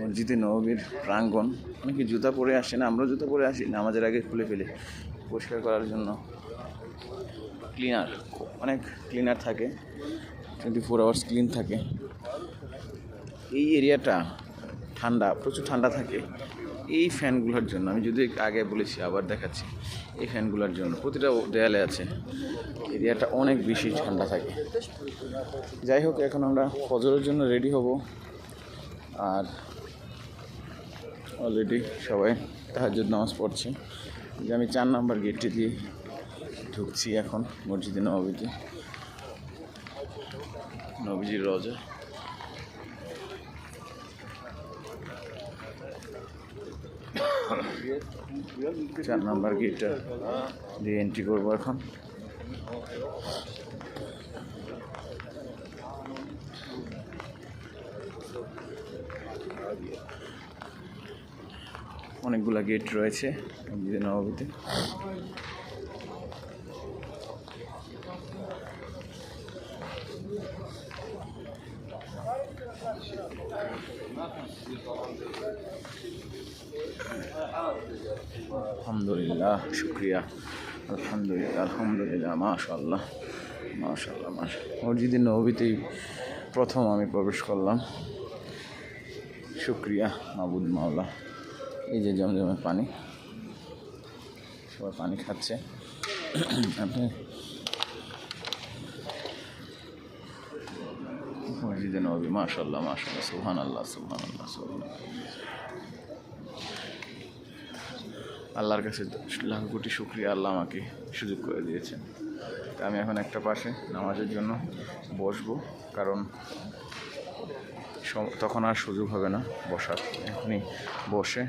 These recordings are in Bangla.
মসজিদে নবীর প্রাঙ্গণ। অনেকে জুতা পরে আসে না আমরা জুতা পরে আসি নামাজের আগে খুলে ফেলে, পরিষ্কার করার জন্য। ক্লিনার অনেক ক্লিনার থাকে টোয়েন্টি ফোর আওয়ার্স ক্লিন থাকে। এই এরিয়াটা ঠান্ডা, প্রচুর ঠান্ডা থাকে। এই ফ্যানগুলোর জন্য, আমি যদি আগে বলেছি, আবার দেখাচ্ছি, এই ফ্যানগুলোর জন্য, প্রতিটা দেয়ালে আছে। এরিয়াটা অনেক বেশি ঠান্ডা থাকে। যাই হোক, এখন আমরা ফজরের জন্য রেডি হব। আর অলরেডি সবাই তাহাজুদ নামাজ পড়ছে। যে আমি চার নাম্বার গেটটি দিয়ে ঢুকছি এখন মসজিদে নবীতে নবীজির রজা। চার নাম্বার গেটটা দিয়ে এন্ট্রি করব এখন। অনেকগুলা গেট রয়েছে মসজিদে নবীতে আলহামদুলিল্লাহ, শুক্রিয়া। আলহামদুলিল্লাহ আলহামদুলিল্লাহ মাশাল্লাহ মাশাল্লাহ মাশা মসজিদে নবীতেই প্রথম আমি প্রবেশ করলাম। শুক্রিয়া, মাবুদ মাওলা। এই যে জমজমের পানি। সবাই পানি খাচ্ছে। আপনি মসজিদে নবী মাশাল্লাহ মাশাল্লাহ সুহান আল্লাহ সুহান আল্লাহ সুহান আল্লাহর কাছে লাখ কোটি শুক্রিয়া, আল্লাহ আমাকে সুযোগ করে দিয়েছেন। তা আমি এখন একটা পাশে নামাজের জন্য বসবো, কারণ তখন আর সুযোগ হবে না বসার। এখনই বসে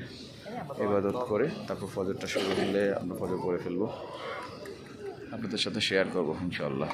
ইবাদত করে তারপর ফজরটা শুরু হলে আমরা ফজর করে ফেলব। আপনাদের সাথে শেয়ার করব ইনশাল্লাহ